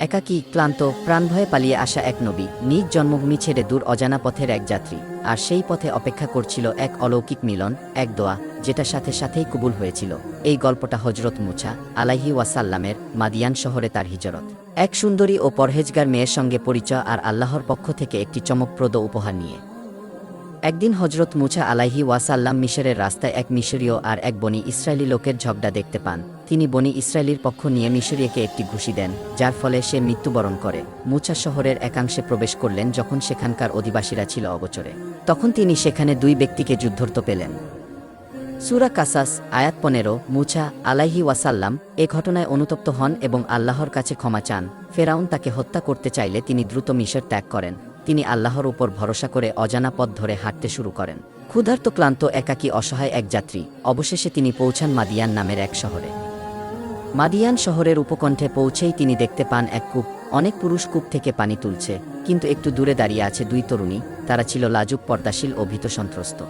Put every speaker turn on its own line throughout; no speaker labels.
একাকী ক্লান্ত, প্রাণভয়ে পালিয়ে আসা এক নবী, নিজ জন্মভূমি ছেড়ে দূর অজানা পথের এক যাত্রী। আর সেই পথে অপেক্ষা করছিল এক অলৌকিক মিলন, এক দোয়া, যেটা সাথে সাথেই কবুল হয়েছিল। এই গল্পটা হজরত মুছা আলাহি ওয়াসাল্লামের মাদিয়ান শহরে তার হিজরত। এক সুন্দরী ও পরহেজগার মেয়ের সঙ্গে পরিচয় আর আল্লাহর পক্ষ থেকে একটি চমকপ্রদ উপহার নিয়ে। একদিন হজরত মুছা আলাইহি ওয়াসাল্লাম মিশরের রাস্তায় এক মিশরীয় আর এক বনি ইসরায়েলি লোকের ঝগড়া দেখতে পান। তিনি বনি ইসরায়েলির পক্ষ নিয়ে মিশরীয়কে একটি ঘুষি দেন, যার ফলে সে মৃত্যুবরণ করে। মুছা শহরের একাংশে প্রবেশ করলেন যখন সেখানকার অধিবাসীরা ছিল অগোচরে। তখন তিনি সেখানে দুই ব্যক্তিকে যুদ্ধর্ত পেলেন। সুরা কাসাস, আয়াত পনেরো, মুছা আলাইহি ওয়াসাল্লাম এ ঘটনায় অনুতপ্ত হন এবং আল্লাহর কাছে ক্ষমা চান। ফেরাউন তাকে হত্যা করতে চাইলে তিনি দ্রুত মিশর ত্যাগ করেন। তিনি আল্লাহর উপর ভরসা করে অজানা পথ ধরে হাঁটতে শুরু করেন। ক্ষুধার্ত, ক্লান্ত, একাকী, অসহায় এক যাত্রী। অবশেষে তিনি পৌঁছান মাদিয়ান নামের এক শহরে। মাদিয়ান শহরের উপকণ্ঠে পৌঁছেই তিনি দেখতে পান এক কূপ। অনেক পুরুষ কূপ থেকে পানি তুলছে, কিন্তু একটু দূরে দাঁড়িয়ে আছে দুই তরুণী। তারা ছিল লাজুক, পর্দাশীল ও ভীত সন্ত্রস্ত।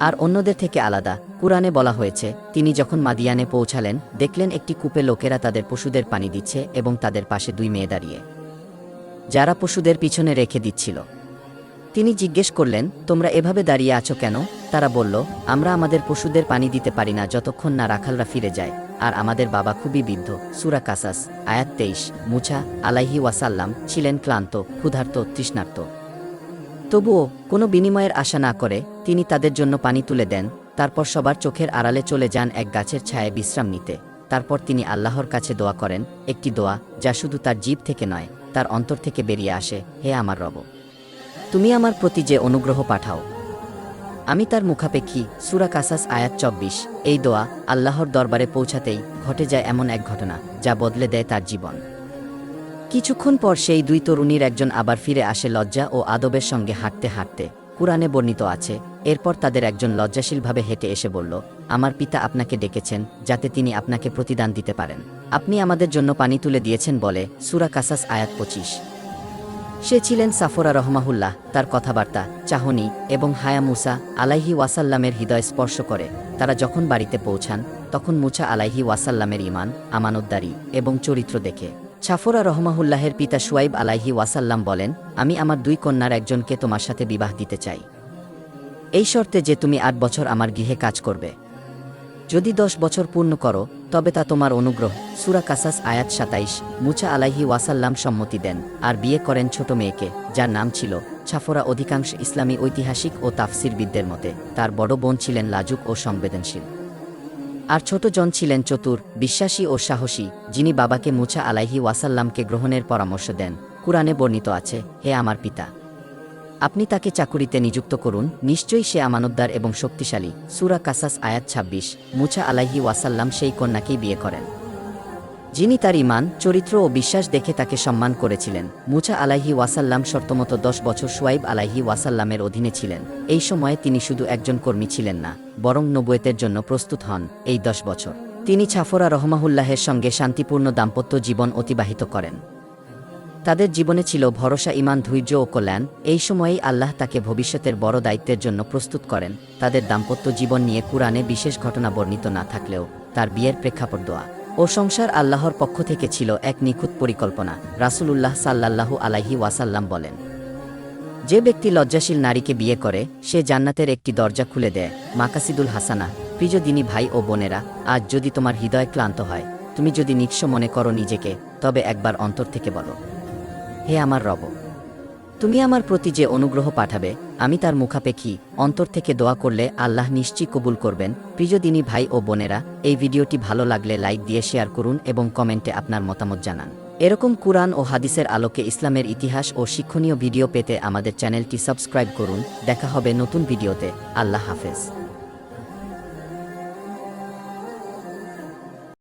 আর অন্যদের থেকে আলাদা। কুরআনে বলা হয়েছে, তিনি যখন মাদিয়ানে পৌঁছালেন, দেখলেন একটি কূপে লোকেরা তাদের পশুদের পানি দিচ্ছে এবং তাদের পাশে দুই মেয়ে দাঁড়িয়ে। যারা পশুদের পিছনে রেখে দিচ্ছিল। তিনি জিজ্ঞেস করলেন, তোমরা এভাবে দাঁড়িয়ে আছো কেন? তারা বলল, আমরা আমাদের পশুদের পানি দিতে পারি না যতক্ষণ না রাখালরা ফিরে যায়। আর আমাদের বাবা খুবই বৃদ্ধ। সুরা কাসাস, আয়াত তেইশ, মুছা, আলাইহি ওয়াসাল্লাম ছিলেন ক্লান্ত, ক্ষুধার্ত, তৃষ্ণার্ত। তবুও, কোনো বিনিময়ের আশা না করে তিনি তাদের জন্য পানি তুলে দেন, তারপর সবার চোখের আড়ালে চলে যান এক গাছের ছায়ায় বিশ্রাম নিতে। তারপর তিনি আল্লাহর কাছে দোয়া করেন, একটি দোয়া যা শুধু তার জীব থেকে নয় তার অন্তর থেকে বেরিয়ে আসে, হে আমার রব, তুমি আমার প্রতি যে অনুগ্রহ পাঠাও। আমি তার মুখাপেক্ষী, সুরা কাসাস আয়াত চব্বিশ। এই দোয়া আল্লাহর দরবারে পৌঁছাতেই ঘটে যায় এমন এক ঘটনা, যা বদলে দেয় তার জীবন। কিছুক্ষণ পর সেই দুই তরুণীর একজন আবার ফিরে আসে লজ্জা ও আদবের সঙ্গে হাঁটতে হাঁটতে। কুরআনে বর্ণিত আছে এরপর তাদের একজন লজ্জাশীলভাবে হেঁটে এসে বলল, আমার পিতা আপনাকে ডেকেছেন যাতে তিনি আপনাকে প্রতিদান দিতে পারেন। আপনি আমাদের জন্য পানি তুলে দিয়েছেন বলে সুরা কাসাস আয়াত পঁচিশ। সে ছিলেন সাফরা রহমাহুল্লাহ, তার কথাবার্তা, চাহনি এবং হায়া মুসা আলাইহি ওয়াসাল্লামের হৃদয় স্পর্শ করে। তারা যখন বাড়িতে পৌঁছান, তখন মুছা আলাইহি ওয়াসাল্লামের ইমান আমানতদারি এবং চরিত্র দেখে। ছাফরা রহমাহুল্লাহের পিতা সুয়াইব আলাইহি ওয়াসাল্লাম বলেন, আমি আমার দুই কন্যার একজনকে তোমার সাথে বিবাহ দিতে চাই। এই শর্তে যে তুমি আট বছর আমার গৃহে কাজ করবে। যদি দশ বছর পূর্ণ করো, তবে তা তোমার অনুগ্রহ, সুরা কাসাস আয়াত সাতাইশ, মুছা আলাইহি ওয়াসাল্লাম সম্মতি দেন, আর বিয়ে করেন ছোট মেয়েকে, যার নাম ছিল ছাফরা অধিকাংশ ইসলামী ঐতিহাসিক ও তাফসিরবিদদের মতে, তার বড় বোন ছিলেন লাজুক ও সংবেদনশীল। আর ছোট জন ছিলেন চতুর, বিশ্বাসী ও সাহসী, যিনি বাবাকে মুছা আলাইহি ওয়াসাল্লামকে গ্রহণের পরামর্শ দেন। কুরআনে বর্ণিত আছে, হে আমার পিতা আপনি তাকে চাকুরিতে নিযুক্ত করুন, নিশ্চয়ই সে আমানতদার এবং শক্তিশালী। সুরা কাসাস আয়াত ২৬ মুছা আলাইহি ওয়াসাল্লাম সেই কন্যাকেই বিয়ে করেন। যিনি তার ইমান চরিত্র ও বিশ্বাস দেখে তাকে সম্মান করেছিলেন। মুছা আলাইহি ওয়াসাল্লাম শর্তমতো দশ বছর সোয়াইব আলাহি ওয়াসাল্লামের অধীনে ছিলেন। এই সময়ে তিনি শুধু একজন কর্মী ছিলেন না, বরং নবুয়েতের জন্য প্রস্তুত হন এই দশ বছর। তিনি ছাফরা রহমাহুল্লাহের সঙ্গে শান্তিপূর্ণ দাম্পত্য জীবন অতিবাহিত করেন। তাদের জীবনে ছিল ভরসা ইমান ধৈর্য ও কল্যাণ। এই সময়েই আল্লাহ তাকে ভবিষ্যতের বড় দায়িত্বের জন্য প্রস্তুত করেন। তাদের দাম্পত্য জীবন নিয়ে কুরআনে বিশেষ ঘটনা বর্ণিত না থাকলেও তার বিয়ের প্রেক্ষাপট দোয়া। ও সংসার আল্লাহর পক্ষ থেকে ছিল এক নিখুঁত পরিকল্পনা, রাসূলুল্লাহ সাল্লাল্লাহু আলাইহি ওয়াসাল্লাম বলেন। যে ব্যক্তি লজ্জাশীল নারীকে বিয়ে করে, সে জান্নাতের একটি দরজা খুলে দেয়, মাকাসিদুল হাসানা প্রিয় দিনী ভাই ও বোনেরা, আজ যদি তোমার হৃদয় ক্লান্ত হয়, তুমি যদি নিঃস্ব মনে করো নিজেকে, তবে একবার অন্তর থেকে বলো। হে আমার রব, তুমি আমার প্রতি যে অনুগ্রহ পাঠাবে, আমি তার মুখাপেক্ষী অন্তর থেকে দোয়া করলে আল্লাহ নিশ্চয়ই কবুল করবেন। প্রিয়দিনী ভাই ও বোনেরা, এই ভিডিওটি ভালো লাগলে লাইক দিয়ে শেয়ার করুন এবং কমেন্টে আপনার মতামত জানান। এরকম কুরআন ও হাদিসের আলোকে ইসলামের ইতিহাস ও শিক্ষণীয় ভিডিও পেতে আমাদের চ্যানেলটি সাবস্ক্রাইব করুন। দেখা হবে নতুন ভিডিওতে। আল্লাহ হাফেজ।